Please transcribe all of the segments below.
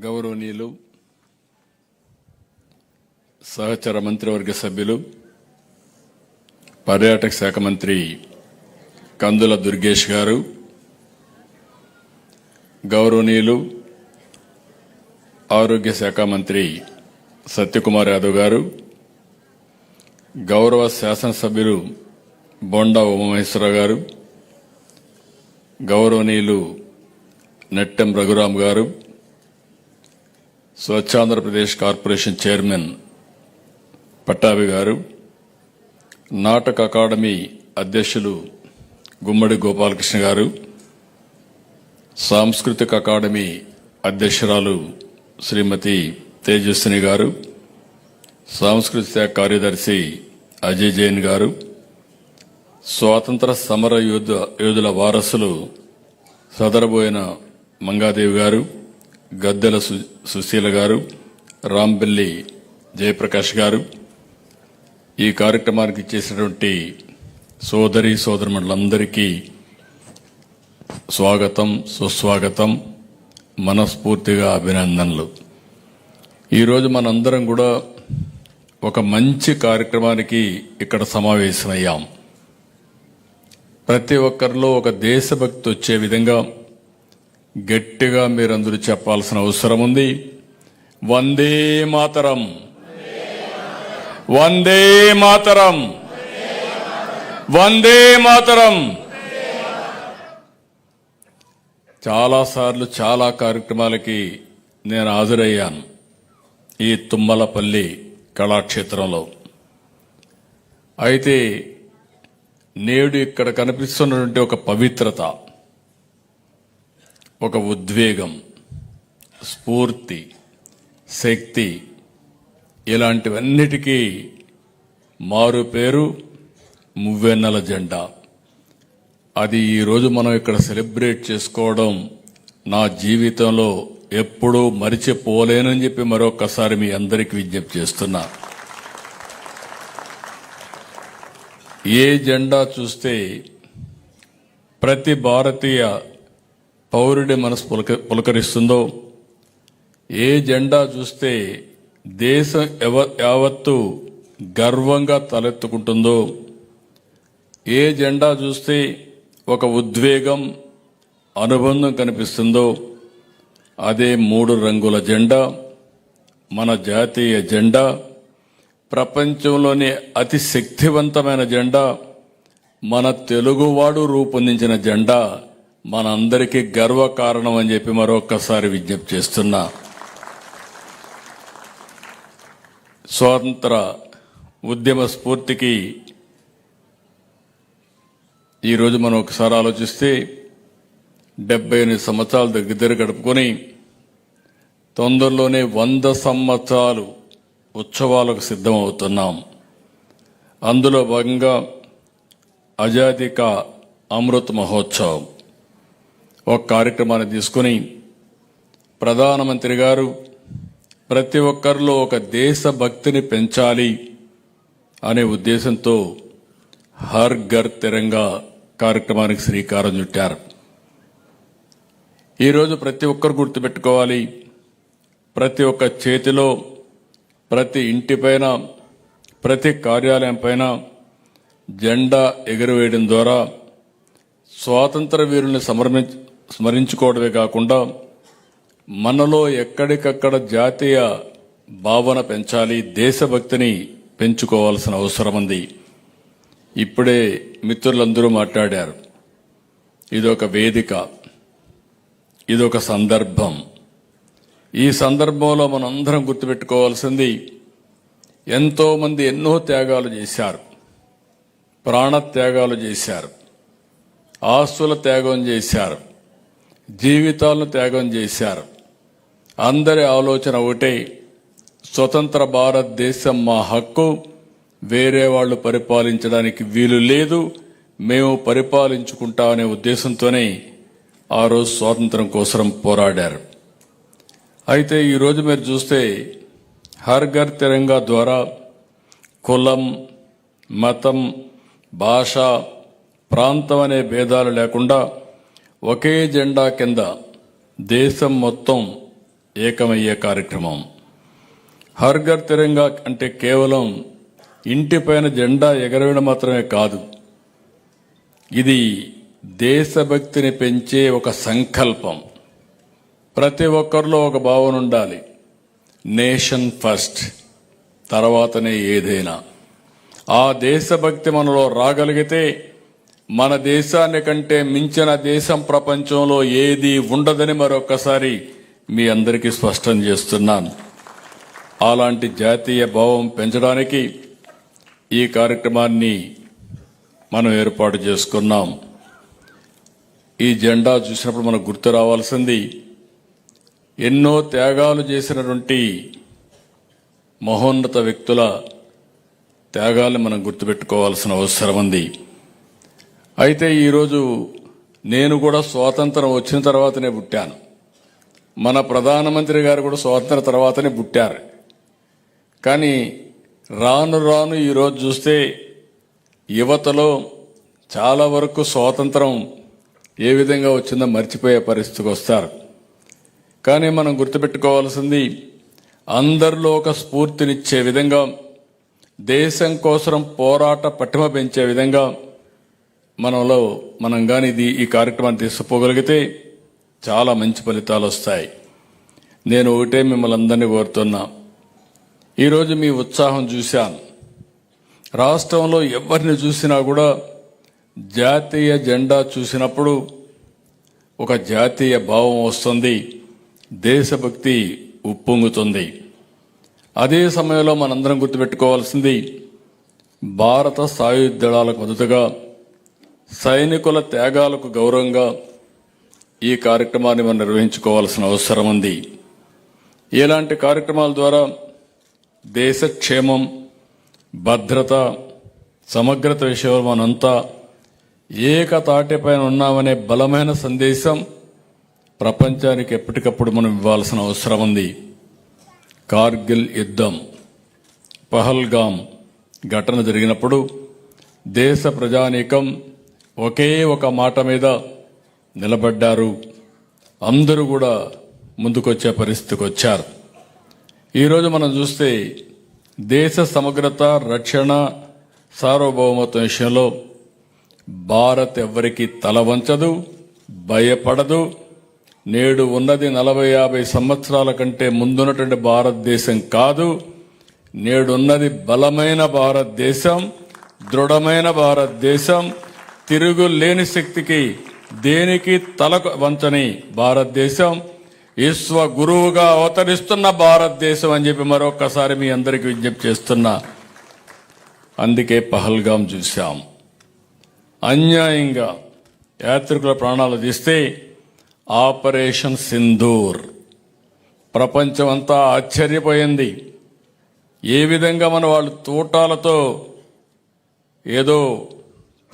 గౌరవనీయులు సహచర మంత్రివర్గ సభ్యులు పర్యాటక శాఖ మంత్రి కందుల దుర్గేష్ గారు గౌరవనీయులు ఆరోగ్య శాఖ మంత్రి సత్యకుమార్ యాదవ్ గారు గౌరవ శాసనసభ్యులు బొండా ఉమామహేశ్వరరావు గారు గౌరవనీయులు నెట్టెం రఘురామ్ గారు స్వచ్ఛాంధ్రప్రదేశ్ కార్పొరేషన్ చైర్మన్ పట్టాభి గారు నాటక అకాడమీ అధ్యక్షులు గుమ్మడి గోపాలకృష్ణ గారు సాంస్కృతిక అకాడమీ అధ్యక్షురాలు శ్రీమతి తేజస్విని గారు సాంస్కృతిక కార్యదర్శి అజయ్ జైన్ గారు స్వాతంత్ర సమర యోధ యోధుల వారసులు సదరబోయిన మంగాదేవి గారు గద్దెల సు- సుశీల గారు రాంబెల్లి జయప్రకాష్ గారు ఈ కార్యక్రమానికి చేసినటువంటి సోదరి సోదరుమండలందరికీ స్వాగతం సుస్వాగతం మనస్ఫూర్తిగా అభినందనలు. ఈరోజు మనందరం కూడా ఒక మంచి కార్యక్రమానికి ఇక్కడ సమావేశమయ్యాం. ప్రతి ఒక్కరిలో ఒక దేశభక్తి వచ్చే విధంగా గట్టిగా మీరందరూ చెప్పాల్సిన అవసరం ఉంది. వందే మాతరం. వందే మాతరం. వందే మాతరం. చాలాసార్లు చాలా కార్యక్రమాలకి నేను హాజరయ్యాను ఈ తుమ్మలపల్లి కళాక్షేత్రంలో. అయితే నేడు ఇక్కడ కనిపిస్తున్నటువంటి ఒక పవిత్రత ఒక ఉద్వేగం స్ఫూర్తి శక్తి ఇలాంటివన్నిటికీ మారు పేరు మువ్వెన్నెల జెండా. అది ఈరోజు మనం ఇక్కడ సెలబ్రేట్ చేసుకోవడం నా జీవితంలో ఎప్పుడూ మరిచిపోలేనని చెప్పి మరొకసారి మీ అందరికీ విజ్ఞప్తి చేస్తున్నా. ఏ జెండా చూస్తే ప్రతి భారతీయ పౌరుడి మనసు పులక పులకరిస్తుందో? ఏ జెండా చూస్తే దేశం ఎవ- యావత్తు గర్వంగా తలెత్తుకుంటుందో? ఏ జెండా చూస్తే ఒక ఉద్వేగం అనుబంధం కనిపిస్తుందో? అదే మూడు రంగుల జెండా మన జాతీయ జెండా ప్రపంచంలోని అతి శక్తివంతమైన జెండా మన తెలుగువాడు రూపొందించిన జెండా. మనందరికీ గర్వకారణం అని చెప్పి మరొక్కసారి విజ్ఞప్తి చేస్తున్నా. స్వాతంత్ర ఉద్యమ స్ఫూర్తికి ఈరోజు మనం ఒకసారి ఆలోచిస్తే డెబ్బై ఎనిమిది సంవత్సరాలు దగ్గర దగ్గర గడుపుకొని తొందరలోనే వంద సంవత్సరాలు ఉత్సవాలకు సిద్ధమవుతున్నాం. అందులో భాగంగా అజాదిక అమృత అమృత్ మహోత్సవం. ఒక కార్యక్రమాన్ని తీసుకుని ప్రధానమంత్రి గారు ప్రతి ఒక్కరిలో ఒక దేశభక్తిని పెంచాలి అనే ఉద్దేశంతో హర్ ఘర్ తిరంగా కార్యక్రమానికి శ్రీకారం చుట్టారు. ఈరోజు ప్రతి ఒక్కరు గుర్తుపెట్టుకోవాలి ప్రతి ఒక్క చేతిలో ప్రతి ఇంటిపైన ప్రతి కార్యాలయం పైన జెండా ఎగురవేయడం ద్వారా స్వాతంత్ర వీరుల్ని సమర్మి స్మరించుకోవడమే కాకుండా మనలో ఎక్కడికక్కడ జాతీయ భావన పెంచాలి దేశభక్తిని పెంచుకోవాల్సిన అవసరం ఉంది. ఇప్పుడే మిత్రులందరూ మాట్లాడారు. ఇదొక వేదిక. ఇదొక సందర్భం. ఈ సందర్భంలో మనందరం గుర్తుపెట్టుకోవాల్సింది ఎంతోమంది ఎన్నో త్యాగాలు చేశారు. ప్రాణ త్యాగాలు చేశారు. ఆస్తుల త్యాగం చేశారు. జీవితాలను త్యాగం చేశారు. అందరి ఆలోచన ఒకటే స్వతంత్ర భారతదేశం మా హక్కు వేరే వాళ్ళు పరిపాలించడానికి వీలు లేదు మేము పరిపాలించుకుంటామనే ఉద్దేశంతోనే ఆ రోజు స్వాతంత్రం కోసం పోరాడారు. అయితే ఈరోజు మీరు చూస్తే హర్ ఘర్ తిరంగా ద్వారా కులం మతం భాష ప్రాంతం అనే భేదాలు లేకుండా ఒకే జెండా కింద దేశం మొత్తం ఏకమయ్యే కార్యక్రమం. హర్ఘర్ తిరంగా అంటే కేవలం ఇంటిపైన జెండా ఎగరవేయడం మాత్రమే కాదు ఇది దేశభక్తిని పెంచే ఒక సంకల్పం. ప్రతి ఒక్కరిలో ఒక భావన ఉండాలి. నేషన్ ఫస్ట్ తర్వాతనే ఏదైనా. ఆ దేశభక్తి మనలో రాగలిగితే మన దేశాన్ని కంటే మించిన దేశం ప్రపంచంలో ఏది ఉండదని మరొకసారి మీ అందరికీ స్పష్టం చేస్తున్నాను. అలాంటి జాతీయ భావం పెంచడానికి ఈ కార్యక్రమాన్ని మనం ఏర్పాటు చేసుకున్నాం. ఈ జెండా చూసినప్పుడు మనకు గుర్తు రావాల్సింది ఎన్నో త్యాగాలు చేసినటువంటి మహోన్నత వ్యక్తుల త్యాగాల్ని మనం గుర్తుపెట్టుకోవాల్సిన అవసరం ఉంది. అయితే ఈరోజు నేను కూడా స్వాతంత్రం వచ్చిన తర్వాతనే పుట్టాను. మన ప్రధానమంత్రి గారు కూడా స్వాతంత్ర తర్వాతనే పుట్టారు. కానీ రాను రాను ఈరోజు చూస్తే యువతలో చాలా వరకు స్వాతంత్రం ఏ విధంగా వచ్చిందో మర్చిపోయే పరిస్థితికి వస్తారు. కానీ మనం గుర్తుపెట్టుకోవాల్సింది అందరిలో ఒక స్ఫూర్తినిచ్చే విధంగా దేశం కోసం పోరాట పటిమ పెంచే విధంగా మనలో మనం కానీ ఇది ఈ కార్యక్రమాన్ని తీసుకుపోగలిగితే చాలా మంచి ఫలితాలు వస్తాయి. నేను ఒకటే మిమ్మల్ని అందరినీ కోరుతున్నా. ఈరోజు మీ ఉత్సాహం చూశాను. రాష్ట్రంలో ఎవరిని చూసినా కూడా జాతీయ జెండా చూసినప్పుడు ఒక జాతీయ భావం వస్తుంది. దేశభక్తి ఉప్పొంగుతుంది. అదే సమయంలో మనందరం గుర్తుపెట్టుకోవాల్సింది భారత సాయుధ దళాలకు మద్దతుగా సైనికుల త్యాగాలకు గౌరవంగా ఈ కార్యక్రమాన్ని మనం నిర్వహించుకోవాల్సిన అవసరం ఉంది. ఇలాంటి కార్యక్రమాల ద్వారా దేశక్షేమం భద్రత సమగ్రత విషయంలో మనంతా ఏకతాటిపైన ఉన్నామనే బలమైన సందేశం ప్రపంచానికి ఎప్పటికప్పుడు మనం ఇవ్వాల్సిన అవసరం ఉంది. కార్గిల్ యుద్ధం పహల్గాం ఘటన జరిగినప్పుడు దేశ ప్రజానీకం ఒకే ఒక మాట మీద నిలబడ్డారు. అందరూ కూడా ముందుకొచ్చే పరిస్థితికి వచ్చారు. ఈరోజు మనం చూస్తే దేశ సమగ్రత రక్షణ సార్వభౌమత్వం విషయంలో భారత్ ఎవ్వరికి తల వంచదు భయపడదు. నేడు ఉన్నది నలభై యాభై సంవత్సరాల కంటే ముందున్నటువంటి భారతదేశం కాదు. నేడున్నది బలమైన భారతదేశం దృఢమైన భారతదేశం తిరుగులేని శక్తికి దేనికి తల వంచని భారతదేశం? విశ్వ గురువుగా అవతరిస్తున్న భారతదేశం అని చెప్పి మరొకసారి మీ అందరికీ విజ్ఞప్తి చేస్తున్నా. అందుకే పహల్గాం చూశాం. అన్యాయంగా యాత్రికుల ప్రాణాలు తీస్తే ఆపరేషన్ సింధూర్. ప్రపంచమంతా ఆశ్చర్యపోయింది. ఏ విధంగా మన వాళ్ళు తూటాలతో ఏదో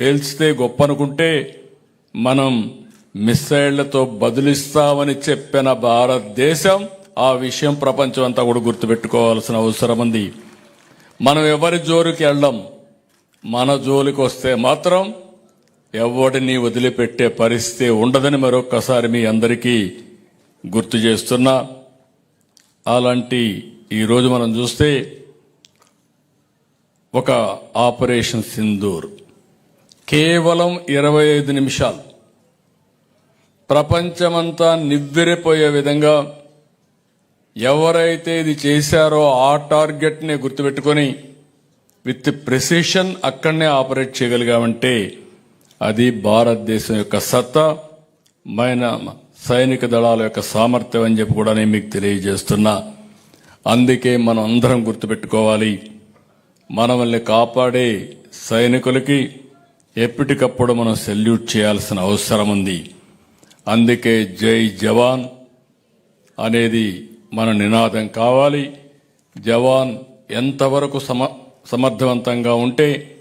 పేల్చితే గొప్ప అనుకుంటే మనం మిస్సైళ్ళతో బదులిస్తామని చెప్పిన భారతదేశం ఆ విషయం ప్రపంచం అంతా కూడా గుర్తుపెట్టుకోవాల్సిన అవసరం ఉంది మనం ఎవరి జోలికి వెళ్ళం? మన జోలికి వస్తే మాత్రం ఎవడిని వదిలిపెట్టే పరిస్థితి ఉండదని మరొక్కసారి మీ అందరికీ గుర్తు చేస్తున్నా. అలాంటి ఈరోజు మనం చూస్తే ఒక ఆపరేషన్ సింధూర్. కేవలం ఇరవై ఐదు నిమిషాలు. ప్రపంచమంతా నివ్వెరిపోయే విధంగా ఎవరైతే ఇది చేశారో ఆ టార్గెట్ని గుర్తుపెట్టుకొని విత్ ప్రెసిషన్ అక్కడనే ఆపరేట్ చేయగలిగామంటే అది భారతదేశం యొక్క సత్తా మైన సైనిక దళాల యొక్క సామర్థ్యం అని చెప్పి కూడా నేను మీకు తెలియజేస్తున్నా. అందుకే మనం అందరం గుర్తుపెట్టుకోవాలి. మనల్ని కాపాడే సైనికులకి ఎప్పటికప్పుడు మనం సెల్యూట్ చేయాల్సిన అవసరం ఉంది. అందుకే జై జవాన్ అనేది మన నినాదం కావాలి. జవాన్ ఎంతవరకు సమ సమర్థవంతంగా ఉంటే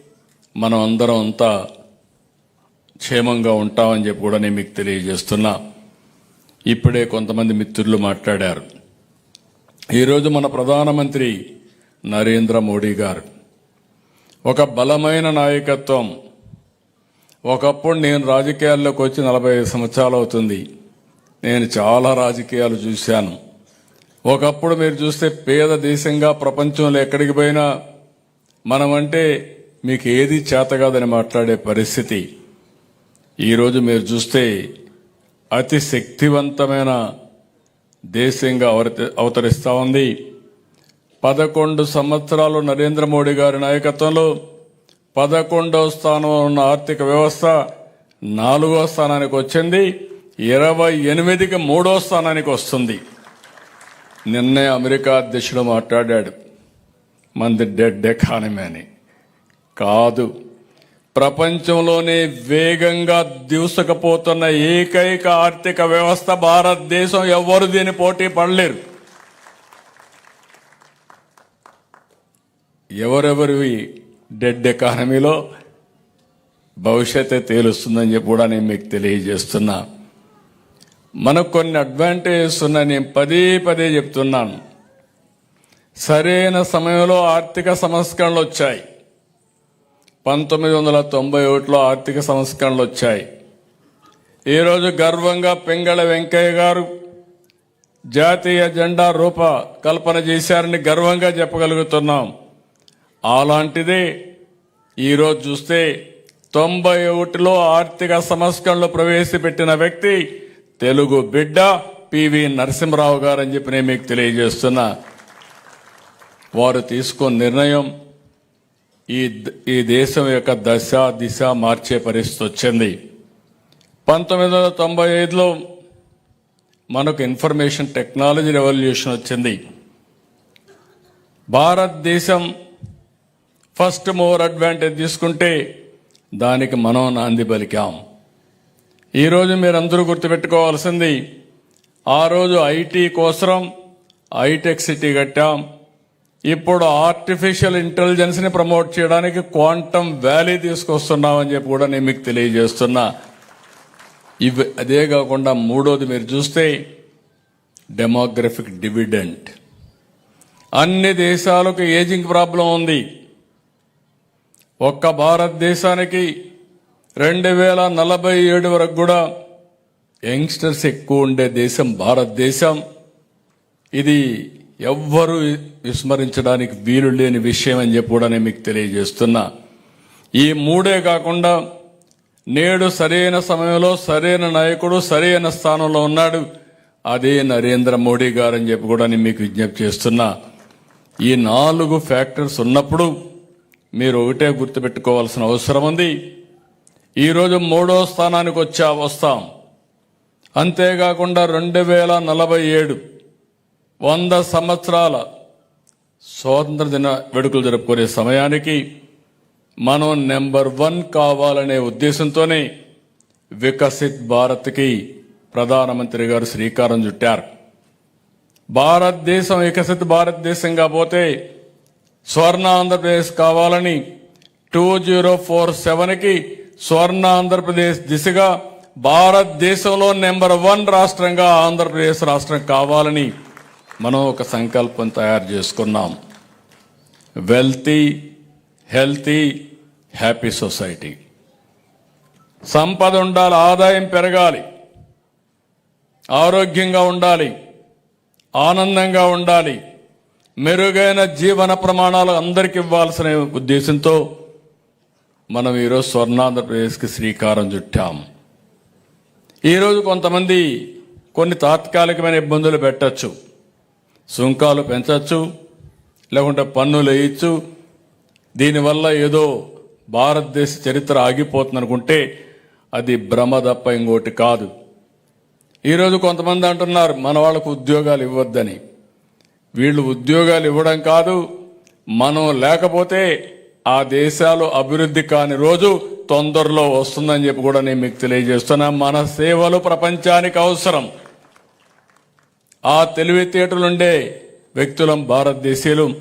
మనం అందరం అంతా క్షేమంగా ఉంటామని చెప్పి కూడా నేను మీకు తెలియజేస్తున్నా. ఇప్పుడే కొంతమంది మిత్రులు మాట్లాడారు. ఈరోజు మన ప్రధానమంత్రి నరేంద్ర మోడీ గారు ఒక బలమైన నాయకత్వం ఒకప్పుడు నేను రాజకీయాల్లోకి వచ్చి నలభై ఐదు సంవత్సరాలు అవుతుంది. నేను చాలా రాజకీయాలు చూశాను. ఒకప్పుడు మీరు చూస్తే పేద దేశంగా ప్రపంచంలో ఎక్కడికి పోయినా మనమంటే మీకు ఏది చేత కాదని మాట్లాడే పరిస్థితి. ఈరోజు మీరు చూస్తే అతి శక్తివంతమైన దేశంగా అవత- అవతరిస్తా ఉంది. పదకొండు సంవత్సరాలు నరేంద్ర మోడీ గారి నాయకత్వంలో పదకొండవ స్థానంలో ఉన్న ఆర్థిక వ్యవస్థ నాలుగో స్థానానికి వచ్చింది. ఇరవై ఎనిమిదికి మూడో స్థానానికి వస్తుంది. నిన్నే అమెరికా అధ్యక్షుడు మాట్లాడాడు. మంది డెడ్ ఎకానమీ అని. కాదు. ప్రపంచంలోనే వేగంగా దూసుకుపోతున్న ఏకైక ఆర్థిక వ్యవస్థ భారతదేశం. ఎవ్వరు దీని పోటీ పడలేరు. ఎవరెవరివి? డెడ్ ఎకానమీలో భవిష్యత్తే తేలుస్తుందని చెప్పి కూడా నేను మీకు తెలియజేస్తున్నా. మనకు కొన్ని అడ్వాంటేజెస్ ఉన్నాయి. నేను పదే పదే చెప్తున్నాను. సరైన సమయంలో ఆర్థిక సంస్కరణలు వచ్చాయి. పంతొమ్మిది వందల తొంభై ఒకటిలో ఆర్థిక సంస్కరణలు వచ్చాయి. ఈరోజు గర్వంగా పెంగళ వెంకయ్య గారు జాతీయ జెండా రూప కల్పన చేశారని గర్వంగా చెప్పగలుగుతున్నాం. అలాంటిదే ఈరోజు చూస్తే తొంభై ఒకటిలో ఆర్థిక సంస్కరణలు ప్రవేశపెట్టిన వ్యక్తి తెలుగు బిడ్డ పివి నరసింహరావు గారు అని చెప్పి నేను మీకు తెలియజేస్తున్నా. వారు తీసుకున్న నిర్ణయం ఈ ఈ దేశం యొక్క దశ దిశ మార్చే పరిస్థితి వచ్చింది. పంతొమ్మిది వందల తొంభై ఐదులో మనకు ఇన్ఫర్మేషన్ టెక్నాలజీ రెవల్యూషన్ వచ్చింది. భారతదేశం ఫస్ట్ మోర్ అడ్వాంటేజ్ తీసుకుంటే దానికి మనం నాంది పలికాం ఈరోజు మీరందరూ గుర్తుపెట్టుకోవాల్సింది ఆ రోజు ఐటీ కోసం హైటెక్ సిటీ కట్టాం. ఇప్పుడు ఆర్టిఫిషియల్ ఇంటెలిజెన్స్ని ప్రమోట్ చేయడానికి క్వాంటమ్ వ్యాలీ తీసుకొస్తున్నామని చెప్పి కూడా నేను మీకు తెలియజేస్తున్నా. ఇవి అదే కాకుండా మూడోది మీరు చూస్తే డెమోగ్రఫిక్ డివిడెంట్. అన్ని దేశాలకు ఏజింగ్ ప్రాబ్లం ఉంది. ఒక్క భారతదేశానికి రెండు వేల నలభై ఏడు వరకు కూడా యంగ్స్టర్స్ ఎక్కువ ఉండే దేశం భారతదేశం. ఇది ఎవ్వరూ విస్మరించడానికి వీలు లేని విషయం అని చెప్పి కూడా నేను మీకు తెలియజేస్తున్నా. ఈ మూడే కాకుండా నేడు సరైన సమయంలో సరైన నాయకుడు సరైన స్థానంలో ఉన్నాడు. అదే నరేంద్ర మోడీ గారు అని చెప్పి కూడా నేను మీకు విజ్ఞప్తి చేస్తున్నా. ఈ నాలుగు ఫ్యాక్టర్స్ ఉన్నప్పుడు మీరు ఒకటే గుర్తుపెట్టుకోవాల్సిన అవసరం ఉంది. ఈరోజు మూడో స్థానానికి వచ్చా వస్తాం. అంతేకాకుండా రెండు వేల నలభై ఏడు వంద సంవత్సరాల స్వాతంత్ర దిన వేడుకలు జరుపుకునే సమయానికి మనం నెంబర్ వన్ కావాలనే ఉద్దేశంతోనే వికసిత్ భారత్కి ప్రధానమంత్రి గారు శ్రీకారం చుట్టారు. భారతదేశం వికసిత్ భారతదేశంగా పోతే స్వర్ణ ఆంధ్రప్రదేశ్ కావాలని టూ జీరో ఫోర్ సెవెన్కి స్వర్ణ ఆంధ్రప్రదేశ్ దిశగా భారతదేశంలో నెంబర్ వన్ రాష్ట్రంగా ఆంధ్రప్రదేశ్ రాష్ట్రం కావాలని మనం ఒక సంకల్పం తయారు చేసుకున్నాం. Wealthy healthy happy society. సంపద ఉండాలి ఆదాయం పెరగాలి. ఆరోగ్యంగా ఉండాలి ఆనందంగా ఉండాలి. మెరుగైన జీవన ప్రమాణాలు అందరికి ఇవ్వాల్సిన ఉద్దేశంతో మనం ఈరోజు స్వర్ణాంధ్రప్రదేశ్కి శ్రీకారం చుట్టాం. ఈరోజు కొంతమంది కొన్ని తాత్కాలికమైన ఇబ్బందులు పెట్టచ్చు. సుంకాలు పెంచచ్చు లేకుంటే పన్నులు వేయచ్చు. దీనివల్ల ఏదో భారతదేశ చరిత్ర ఆగిపోతుంది అనుకుంటే అది భ్రమ తప్ప ఇంకోటి కాదు. ఈరోజు కొంతమంది అంటున్నారు మన వాళ్ళకు ఉద్యోగాలు ఇవ్వద్దని. వీళ్ళు ఉద్యోగాలు ఇవ్వడం కాదు మనం లేకపోతే ఆ దేశాలు అభివృద్ధి కాని రోజు తొందరలో వస్తుందని చెప్పి కూడా నేను మీకు తెలియజేస్తున్నా. మన సేవలు ప్రపంచానికి అవసరం. ఆ తెలివితేటలుండే వ్యక్తులం భారతదేశీయులు.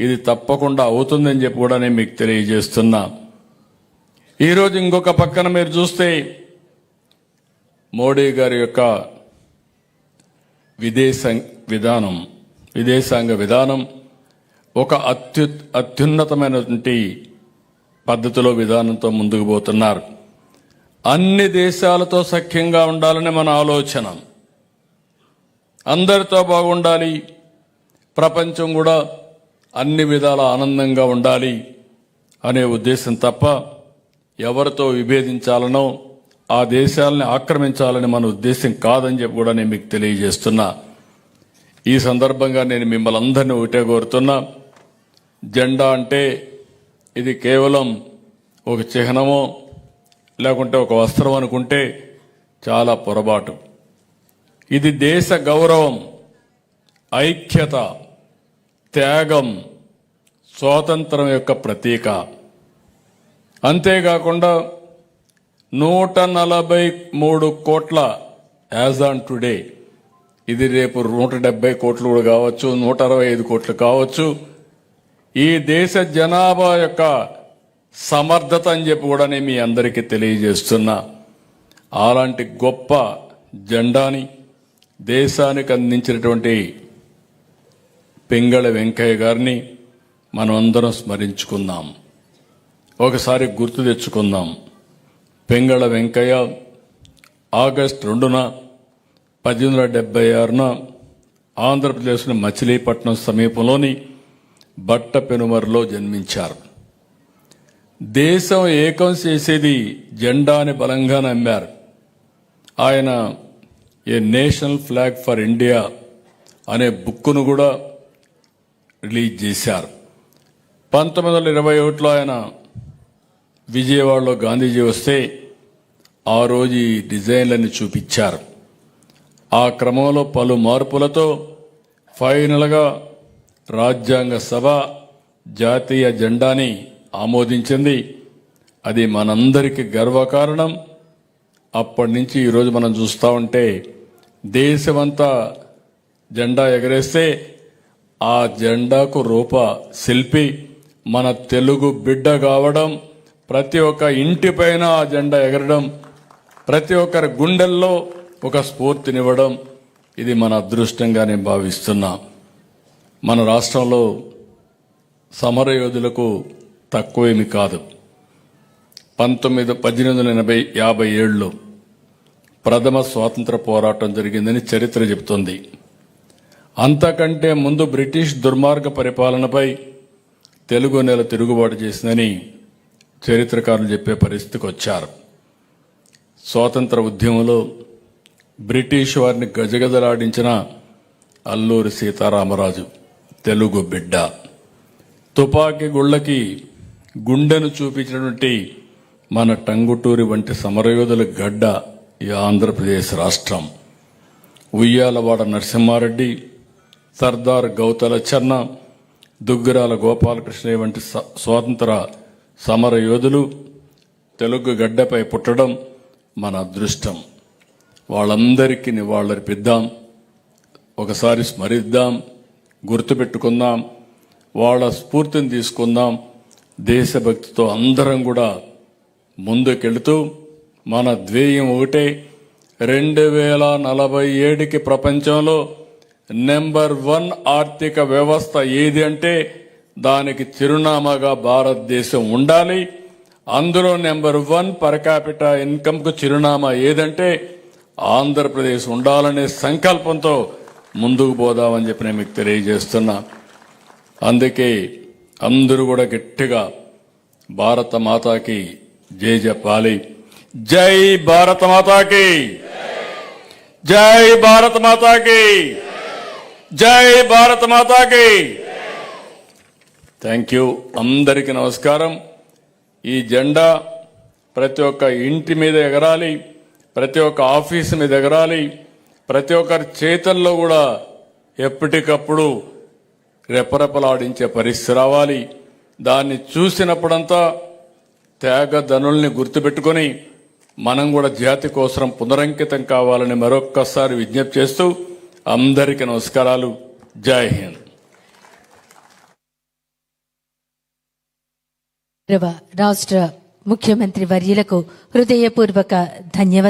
ఇది తప్పకుండా అవుతుందని చెప్పి కూడా నేను మీకు తెలియజేస్తున్నా. ఈరోజు ఇంకొక పక్కన మీరు చూస్తే మోడీ గారి యొక్క విదేశ విధానం. విదేశాంగ విధానం ఒక అత్యు అత్యున్నతమైనటువంటి పద్ధతిలో విధానంతో ముందుకు పోతున్నారు. అన్ని దేశాలతో సఖ్యంగా ఉండాలని మన ఆలోచన. అందరితో బాగుండాలి. ప్రపంచం కూడా అన్ని విధాల ఆనందంగా ఉండాలి అనే ఉద్దేశం తప్ప ఎవరితో విభేదించాలనో ఆ దేశాలని ఆక్రమించాలని మన ఉద్దేశం కాదని చెప్పి కూడా నేను మీకు తెలియజేస్తున్నా. ఈ సందర్భంగా నేను మిమ్మల్ని అందరినీ ఒకటే కోరుతున్నా. జెండా అంటే ఇది కేవలం ఒక చిహ్నమో లేకుంటే ఒక వస్త్రం అనుకుంటే చాలా పొరపాటు. ఇది దేశ గౌరవం ఐక్యత త్యాగం స్వాతంత్రం యొక్క ప్రతీక. అంతేకాకుండా నూట నలభై మూడు కోట్ల యాజ్ ఆన్ టుడే ఇది రేపు నూట డెబ్బై కోట్లు కూడా కావచ్చు నూట అరవై ఐదు కోట్లు కావచ్చు. ఈ దేశ జనాభా యొక్క సమర్థత అని చెప్పి కూడా నేను మీ అందరికీ తెలియజేస్తున్నా. అలాంటి గొప్ప జెండాని దేశానికి అందించినటువంటి పింగళ వెంకయ్య గారిని మనం అందరం స్మరించుకుందాం. ఒకసారి గుర్తు తెచ్చుకుందాం. పింగళ వెంకయ్య ఆగస్ట్ రెండున పద్దెనిమిది వందల డెబ్బై ఆరున ఆంధ్రప్రదేశ్లోని మచిలీపట్నం సమీపంలోని బట్ట పెనుమరులో జన్మించారు. దేశం ఏకం చేసేది జెండాని బలంగా నమ్మారు. ఆయన a national flag for India అనే బుక్కును కూడా రిలీజ్ చేశారు. పంతొమ్మిది వందల ఇరవై ఒకటిలో ఆయన విజయవాడలో గాంధీజీ వస్తే ఆ రోజు ఈ డిజైన్లని చూపించారు. ఆ క్రమంలో పలు మార్పులతో ఫైనల్గా రాజ్యాంగ సభ జాతీయ జెండాని ఆమోదించింది. అది మనందరికీ గర్వకారణం. అప్పటి నుంచి ఈరోజు మనం చూస్తూ ఉంటే దేశమంతా జెండా ఎగరేస్తే ఆ జెండాకు రూప శిల్పి మన తెలుగు బిడ్డ కావడం ప్రతి ఒక్క ఇంటిపైన ఆ జెండా ఎగరడం ప్రతి ఒక్కరి గుండెల్లో ఒక స్ఫూర్తినివ్వడం ఇది మన అదృష్టంగా నేను భావిస్తున్నా. మన రాష్ట్రంలో సమరయోధులకు తక్కువేమి కాదు. పంతొమ్మిది పద్దెనిమిది వందల ఎనభై యాభై ఏడులో ప్రథమ స్వాతంత్ర పోరాటం జరిగిందని చరిత్ర చెబుతుంది. అంతకంటే ముందు బ్రిటిష్ దుర్మార్గ పరిపాలనపై తెలుగు నెల తిరుగుబాటు చేసిందని చరిత్రకారులు చెప్పే పరిస్థితికి వచ్చారు స్వాతంత్ర ఉద్యమంలో బ్రిటిష్ వారిని గజగజలాడించిన అల్లూరి సీతారామరాజు తెలుగు బిడ్డ. తుపాకీ గుళ్ళకి గుండెను చూపించినటువంటి మన టంగుటూరి వంటి సమరయోధుల గడ్డ ఈ ఆంధ్రప్రదేశ్ రాష్ట్రం. ఉయ్యాలవాడ నరసింహారెడ్డి సర్దార్ గౌతల చెన్న దుగ్గిరాల గోపాలకృష్ణయ్య వంటి స్వాతంత్ర సమరయోధులు తెలుగు గడ్డపై పుట్టడం మన అదృష్టం. వాళ్ళందరికీ నివాళులర్పిద్దాం. ఒకసారి స్మరిద్దాం. గుర్తుపెట్టుకుందాం. వాళ్ళ స్ఫూర్తిని తీసుకుందాం. దేశభక్తితో అందరం కూడా ముందుకెళుతూ మన ధ్యేయం ఒకటే. రెండు వేల నలభై ఏడుకి ప్రపంచంలో నెంబర్ వన్ ఆర్థిక వ్యవస్థ ఏది అంటే దానికి చిరునామాగా భారతదేశం ఉండాలి. అందులో నెంబర్ వన్ పర్ క్యాపిటల్ ఇన్కమ్కు చిరునామా ఏదంటే ఆంధ్రప్రదేశ్ ఉండాలనే సంకల్పంతో ముందుకు పోదామని చెప్పి నేను మీకు తెలియజేస్తున్నా. అందుకే అందరూ కూడా గట్టిగా భారత మాతాకి జై చెప్పాలి. జై భారత మాతాకి. జై భారత మాతాకి. జై భారత మాతాకి. Thank you. అందరికీ నమస్కారం. ఈ జెండా ప్రతి ఒక్క ఇంటి మీద ఎగరాలి. ప్రతి ఒక్క ఆఫీసుని దగ్గరాలి ప్రతి ఒక్కరి చేతల్లో కూడా ఎప్పటికప్పుడు రెపరెపలాడించే పరిస్థితి రావాలి. దాన్ని చూసినప్పుడంతా త్యాగధనుల్ని గుర్తుపెట్టుకొని మనం కూడా జాతి కోసం పునరంకితం కావాలని మరొక్కసారి విజ్ఞప్తి చేస్తూ అందరికీ నమస్కారాలు. జై హింద్. రాష్ట్ర ముఖ్యమంత్రి వర్యులకు హృదయపూర్వక ధన్యవాదాలు.